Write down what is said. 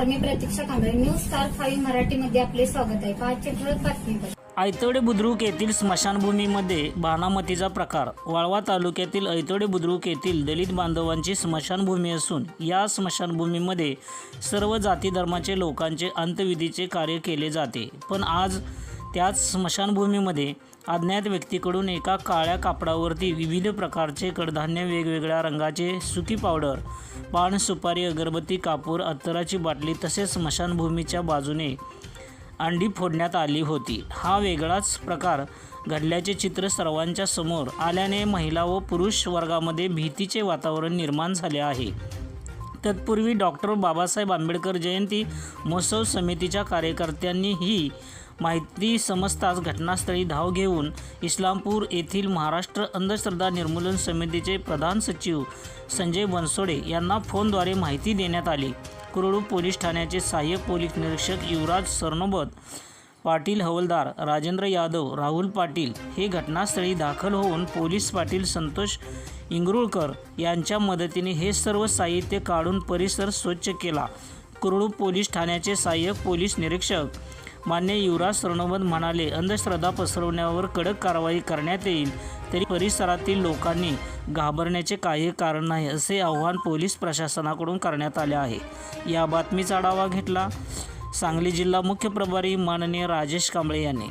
नमस्कार मी Pratiksha Kamble news star five मराठीमध्ये आपले स्वागत आहे. पाचशे ठळक बातमीपत्र ऐतोडे बुद्रुक येथील स्मशानभूमीमध्ये बाणामतीचा प्रकार. वाळवा तालुक्यातील ऐतोडे बुद्रुक येथील दलित बांधवांची स्मशानभूमी असून या स्मशानभूमीमध्ये सर्व जाती धर्माचे लोकांचे अंत्यविधीचे कार्य केले जाते. पण आज त्याच स्मशानभूमीमध्ये अज्ञात व्यक्तीकडून एका काळ्या कापडावरती विविध प्रकारचे कडधान्य वेगवेगळ्या रंगाचे सुकी पावडर पान सुपारी अगरबत्ती कापूर अत्तराची बाटली तसेच स्मशानभूमीच्या बाजूने अंडी फोडण्यात आली होती. हा वेगळाच प्रकार घडल्याचे चित्र सर्वांच्या समोर आल्याने महिला व पुरुष वर्गामध्ये भीतीचे वातावरण निर्माण झाले आहे. तत्पूर्वी डॉक्टर बाबासाहेब आंबेडकर जयंती महोत्सव समितीच्या कार्यकर्त्यांनी ही माहिती समजताच घटनास्थळी धाव घेऊन इस्लामपूर येथील महाराष्ट्र अंधश्रद्धा निर्मूलन समितीचे प्रधान सचिव संजय बनसोडे यांना फोनद्वारे माहिती देण्यात आली. कुरळू पोलीस ठाण्याचे सहाय्यक पोलीस निरीक्षक युवराज सरनोबत पाटील हवलदार राजेंद्र यादव राहुल पाटील हे घटनास्थळी दाखल होऊन पोलीस पाटील संतोष इंगरुळकर यांच्या मदतीने हे सर्व साहित्य काढून परिसर स्वच्छ केला. कुरळू पोलीस ठाण्याचे सहाय्यक पोलीस निरीक्षक मान्य युवराज सरनोबत म्हणाले अंधश्रद्धा पसरवण्यावर कडक कारवाई करण्यात येईल. तरी परिसरातील लोकांनी घाबरण्याचे काही कारण नाही असे आवाहन पोलीस प्रशासनाकडून करण्यात आले आहे. या बातमीचा आढावा घेतला सांगली जिल्हा मुख्य प्रभारी माननीय राजेश कांबळे यांनी.